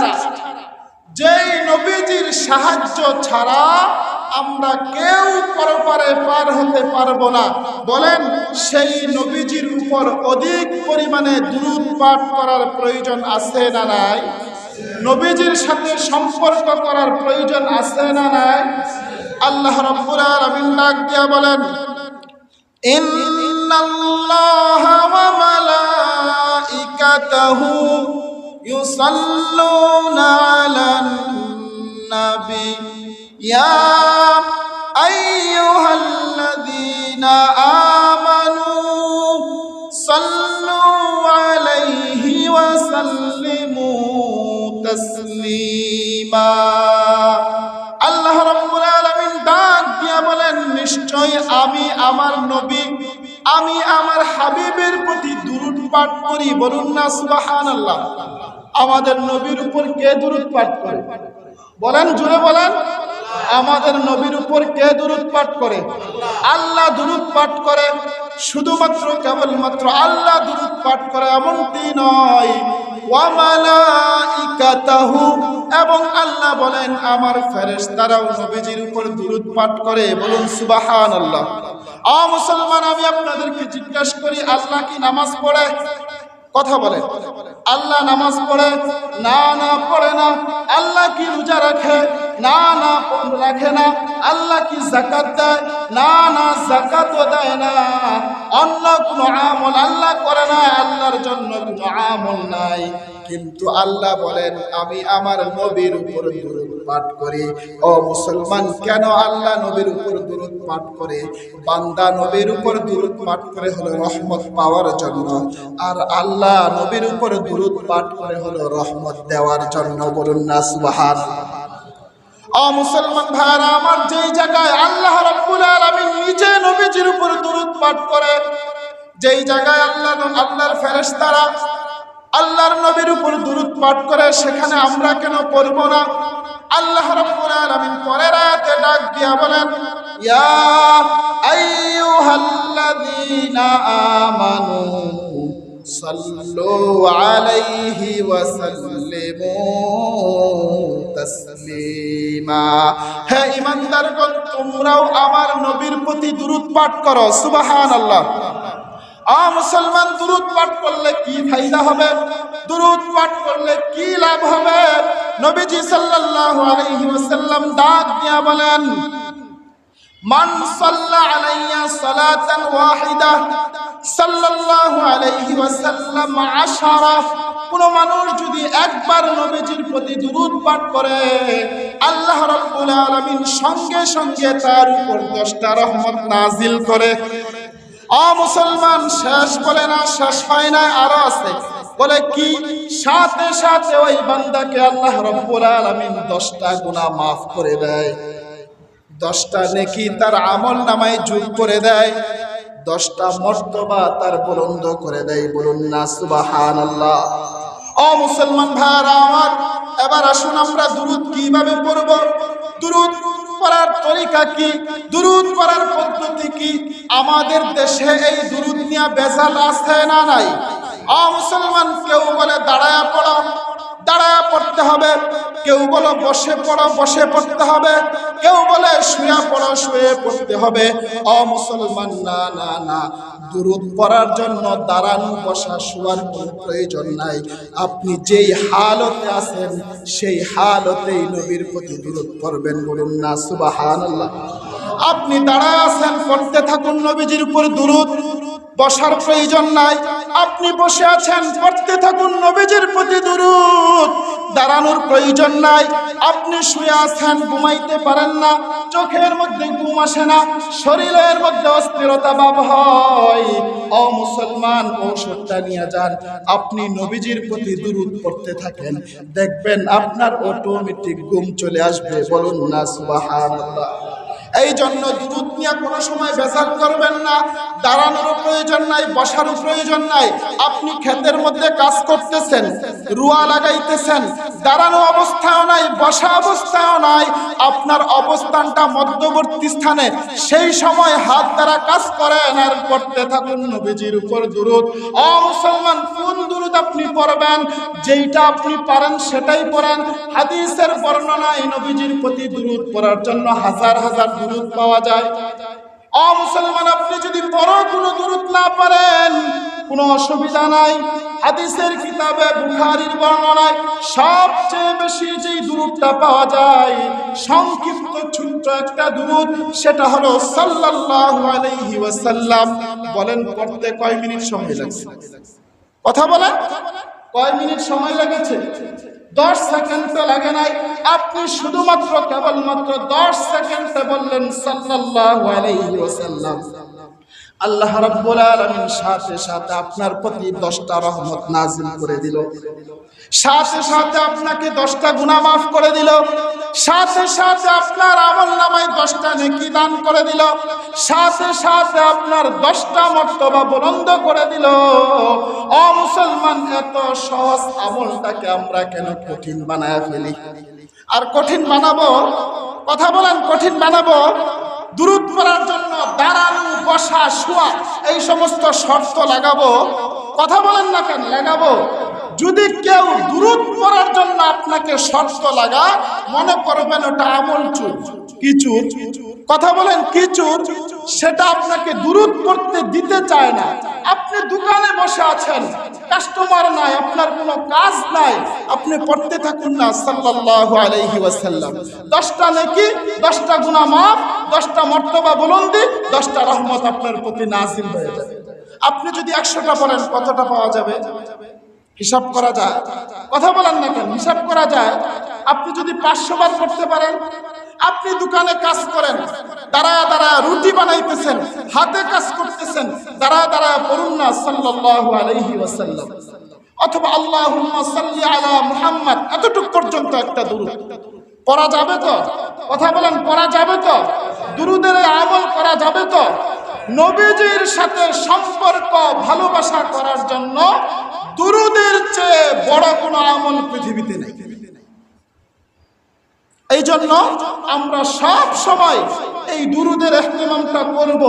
ছাড়া। যেই নবীজির সাহায্য ছাড়া আমরা কেউ পরপারে পার হতে পারব না। বলেন, সেই নবীজির উপর অধিক পরিমাণে দূর পাঠ করার প্রয়োজন আছে না নাই? নবীজির সাথে সম্পর্ক করার প্রয়োজন আছে না নাই? আল্লাহ রব্বুল আলামিন ডাক দিয়া বলেন, ইন্নাল্লাহা ওয়া يصلون على النبي يا أيها الذين آمنوا صلوا عليه وسلموا تسليما আল্লাহ রাব্বুল আলামিন ডাক দিয়া বলেন নিশ্চয় আমি আমার নবী আমি আমার হাবিবের প্রতি দুরূদ পাঠ করি বলুন না সুবহানাল্লাহ আমাদের নবীর উপর কে দুরূদ পাঠ করে? বলেন জুড়ে বলেন। আমাদের নবীর উপর কে দুরূদ পাঠ করে? আল্লাহ দুরূদ পাঠ করে শুধুমাত্র, কেবলমাত্র আল্লাহ দুরূদ পাঠ করে এমনটি নয়। এবং আল্লাহ বলেন, আমার ফেরেশতারাও নবীজির উপর দুরূদ পাঠ করে। বলুন, সুবহানাল্লাহ। আ মুসলমান, আমি আপনাদেরকে জিজ্ঞাসা করি, আল্লাহ কি নামাজ পড়ে? কথা বলে আল্লাহ নামাজ পড়ে, না না, পড়ে না। আল্লাহ কি রোজা রাখে? না না, রাখে না। আল্লাহ কি জাকাত দেয়? না না জাকাতও দেয় না। অন্য কোনো আমল আল্লাহ করে না, আল্লাহর জন্য কোনো আমল নাই। কিন্তু আল্লাহ বলেন, আমি আমার নবীর উপর দুরূদ পাঠ করি। ও মুসলমান, কেন আল্লাহ নবীর উপর দুরূদ পাঠ করে? বান্দা নবীর উপর দুরূদ পাঠ করে হলো রহমত পাওয়ার জন্য। আর আল্লাহ নবীর উপর দুরূদ পাঠ করে হলো রহমত দেওয়ার জন্য। বলুন না, সুবহান। মুসলমান ভাইরা আমার যেই জায়গায় আল্লাহ রাব্বুল আলামিন নিজে নবীজির উপর দুরূদ পাঠ করে, যেই জায়গায় আল্লাহ আল্লাহর ফেরেশতারা আল্লাহর নবীর উপর দুরূদ পাঠ করে, সেখানে আমরা কেন পড়ব না? আল্লাহ রাব্বুল আলামিন পরের আয়াতে ডাক দিয়া বলেন, ইয়া আইয়ুহাল্লাযীনা আমানু সাল্লু আলাইহি ওয়া সাল্লিমু তাসলিমা। হে ঈমানদারগণ, তোমরাও আমার নবীর প্রতি দুরূদ পাঠ করো, সুবহানাল্লাহ। আ মুসলমান, দুরুদ পাঠ করলে কি ফায়দা হবে? দুরুদ পাঠ করলে কি লাভ হবে? নবীজি সাল্লাল্লাহু আলাইহি ওয়াসাল্লাম ডাক দিয়া বলেন, মান সাল্লা আলাইয়া সালাতান ওয়াহিদা, সাল্লাল্লাহু আলাইহি ওয়াসাল্লাম আশারা। কোন মানুষ যদি একবার নবীজির প্রতি দুরূদ পাঠ করে, আল্লাহ রাব্বুল আলামিন সঙ্গে সঙ্গে তার উপর দশটা রহমত নাজিল করে। অ মুসলমান, শেষ বলে না, শেষ হয় না, আরও আছে। বলে কি? সাথে সাথে ওই বান্দাকে আল্লাহ রব্বুল আলামিন দশটা গুনাহ মাফ করে দেয়। দশটা নেকি তার আমল নামায় যোগ করে দেয়। দশটা মর্তবা তার বুলন্দ করে দেয়। বলুন না সুবাহান আল্লাহ ও মুসলমান ভাইরা আমার, এবার আসুন আমরা দুরুদ কীভাবে পড়ব? দুরুদ পড়ার তরিকা কি? দুরুদ পড়ার পদ্ধতি কি? আমাদের দেশে এই দুরুদ নিয়ে বেজাল আছে না নাই? ও মুসলমান, কেউ বলে দাঁড়ায়া পড়ো, দাঁড়ায়া পড়তে হবে। কেউ বলো বসে পড়ো, বসে পড়তে হবে। কেউ বলে শুয়ে পড়ো, শুয়ে পড়তে হবে। অ মুসলমান, না না না, দুরুদ পড়ার জন্য দাঁড়ানো, বসা, শোয়ার কোনো প্রয়োজন নাই। আপনি যেই হালতে আছেন, সেই হালতেই নবীর প্রতি দুরুদ পড়বেন বলুন না, সুবহানাল্লাহ। আপনি দাঁড়ায় আছেন, পড়তে থাকুন নবীজির উপর দুরুদ। বসার প্রয়োজন নাই। আপনি বসে আছেন, পড়তে থাকুন, নবীজির প্রতি দুরুদ। দাঁড়ানোর প্রয়োজন নাই। আপনি শুয়ে আছেন, ঘুমাইতে পারেন না। চোখের মধ্যে ঘুম আসে না, শরীরের মধ্যে অস্থিরতা ভাব হয়। ও মুসলমান, ঔষধটা নিয়ে যান। আপনি নবীজির প্রতি দুরুদ পড়তে থাকেন। দেখবেন আপনার অটোমেটিক ঘুম চলে আসবে। বলুন না, সুবহানাল্লাহ। এই জন্য দুধ নিয়ে কোনো সময় বেজাল করবেন না। দাঁড়ানোরও প্রয়োজন নাই, বসারও প্রয়োজন নাই। আপনি ক্ষেতের মধ্যে কাজ করতেছেন, রুয়া লাগাইতেছেন, দাঁড়ানো অবস্থাও নাই, বসা অবস্থাও নাই। আপনার অবস্থানটা মধ্যবর্তী স্থানে, সেই সময় হাত দ্বারা কাজ করেন আর করতে থাকুন নবীজির উপর দুরুদ। অ মুসলমান, কোন দুরুদ আপনি পড়বেন? যেইটা আপনি পারেন সেটাই পড়েন। হাদিসের বর্ণনায় নবীজির প্রতি দুরুদ পড়ার জন্য হাজার হাজার দুরুদ পাওয়া যায়। অ মুসলমান, আপনি যদি বড় কোনো দূরত না পারেন কোনো অসুবিধা নাই। হাদিসের কিতাবে, বুখারীর বর্ণনায় সবচেয়ে বেশি যেই দূরটা পাওয়া যায়, সংক্ষিপ্ত ছোট্ট একটা দূরত সেটা হলো সাল্লাল্লাহু আলাইহি ওয়াসাল্লাম। বলেন, পড়তে কয় মিনিট সময় লাগছে? কথা বলেন। কয় মিনিট সময় লেগেছে? দশ সেকেন্ড তো লাগে নাই। আপনি শুধুমাত্র কেবলমাত্র দশ সেকেন্ডে বললেন, সাল্লাল্লাহু আল্লাহ রাব্বুল আলামিন সাথে সাথে আপনার প্রতি দশটা রহমত নাজিল করে দিল। সাথে সাথে আপনাকে দশটা গুনাহ মাফ করে দিল। সাথে সাথে আপনার আমল নামায় দশটা নেকি দান করে দিল। সাথে সাথে আপনার দশটা মর্তবা বুলন্দ করে দিল। অ মুসলমান, এত সহজ আমলটাকে আমরা কেন কঠিন বানায় ফেলি? আর কঠিন বানাবো? কথা বলেন, কঠিন বানাবো? দূরত করার জন্য দাঁড়ানো, বসা, শোয়া, এই সমস্ত শর্ত লাগাবো। কথা বলেন না কেন, লাগাবো। যদি কেউ দূরত করার জন্য আপনাকে শর্ত লাগা মনে করবেন ওটা আমল চুর। কি চুর? কথা বলেন, কি চুর? সেটা আপনাকে দূরত করতে দিতে চায় না। আপনি দোকানে বসে আছেন কাস্টমার নাই, আপনার কোনো কাজ নাই, আপনি পড়তে থাকুন না, সাল্লাল্লাহু আলাইহি ওয়াসাল্লাম। দশটা নাকি, দশটা গুনাহ মাফ, দশটা মর্তবা বুলন্দি, দশটা রহমত আপনার প্রতি নাজিল হয়ে যাবে। আপনি যদি একশোটা পড়েন, কতটা পাওয়া যাবে? হিসাব করা যায়। কথা বলেন না কেন? হিসাব করা যায়। আপনি যদি পাঁচশো বার করতে পারেন, আপনি দোকানে কাজ করেন দাঁড়া দাঁড়া রুটি বানাইতেছেন, হাতে কাজ করতেছেন দাঁড়া দাঁড়া পড়ুন না সাল্লাল্লাহু আলাইহি ওয়াসাল্লাম। অথবা সাল্লি আলা মুহাম্মদ, এতটুক পর্যন্ত একটা দুরূদ। পড়া যাবে তো? কথা বলেন, পড়া যাবে তো? দুরুদের আমল করা যাবে তো? নবীজির সাথে সম্পর্ক, ভালোবাসা করার জন্য দুরুদের চেয়ে বড় কোনো আমল পৃথিবীতে নেই। এই জন্য আমরা সব সময় এই দুরুদের এহতেমামটা করব।